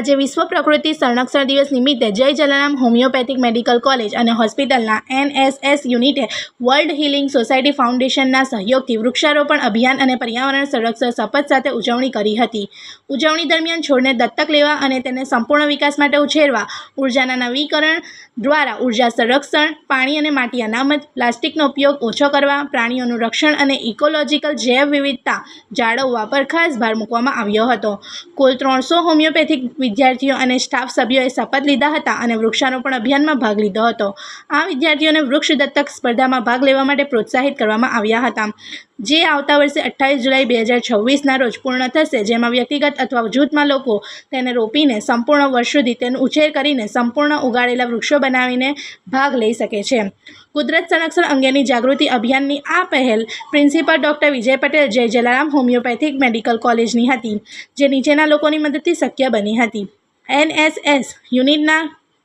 આજે વિશ્વ પ્રકૃતિ સંરક્ષણ દિવસ નિમિત્તે જય જલારામ હોમિયોપેથિક મેડિકલ કોલેજ અને હોસ્પિટલના એનએસએસ યુનિટે વર્લ્ડ હિલિંગ સોસાયટી ફાઉન્ડેશનના સહયોગથી વૃક્ષારોપણ અભિયાન અને પર્યાવરણ સંરક્ષણ શપથ સાથે ઉજવણી કરી હતી. ઉજવણી દરમિયાન છોડને દત્તક લેવા અને તેને સંપૂર્ણ વિકાસ માટે ઉછેરવા, ઉર્જાના નવીકરણ દ્વારા ઊર્જા સંરક્ષણ, પાણી અને માટી અનામત, પ્લાસ્ટિકનો ઉપયોગ ઓછો કરવા, પ્રાણીઓનું રક્ષણ અને ઇકોલોજીકલ જૈવ વિવિધતા જાળવવા પર ખાસ ભાર મૂકવામાં આવ્યો હતો. કુલ ત્રણસો હોમિયોપેથિક વિદ્યાર્થીઓ અને સ્ટાફ સભ્યોએ શપથ લીધા હતા અને વૃક્ષારોપણ અભિયાનમાં ભાગ લીધો હતો. આ વિદ્યાર્થીઓને વૃક્ષ દત્તક સ્પર્ધામાં ભાગ લેવા માટે પ્રોત્સાહિત કરવામાં આવ્યા હતા. જે આવતા વર્ષે અઠ્ઠાવીસ જુલાઈ બે હજાર છવ્વીસના રોજ પૂર્ણ થશે, જેમાં વ્યક્તિગત અથવા જૂથમાં લોકો તેને રોપીને સંપૂર્ણ વર્ષ સુધી તેનો ઉછેર કરીને સંપૂર્ણ ઉગાડેલા વૃક્ષો બનાવીને ભાગ લઈ શકે છે. કુદરત સંરક્ષણ અંગેની જાગૃતિ અભિયાનની આ પહેલ પ્રિન્સિપલ ડૉક્ટર વિજય પટેલ જય જલારામ હોમિયોપેથિક મેડિકલ કોલેજની હતી, જે નીચેના લોકોની મદદથી શક્ય બની હતી. એનએસએસ યુનિટના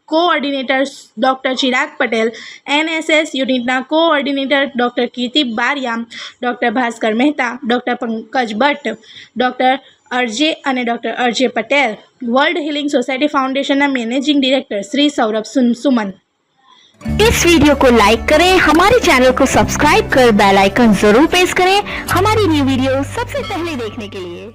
coordinator doctor Chirag Patel N S S unit coordinator doctor Kirti Bariya doctor Bhaskar Mehta doctor Pankaj Bhatt doctor R J और doctor R J Patel world healing society foundation managing director Shri Saurabh सुन सुमन इस video को like करें, हमारे channel को subscribe कर bell icon ज़रूर press करें, हमारी न्यू वीडियो सबसे पहले देखने के लिए।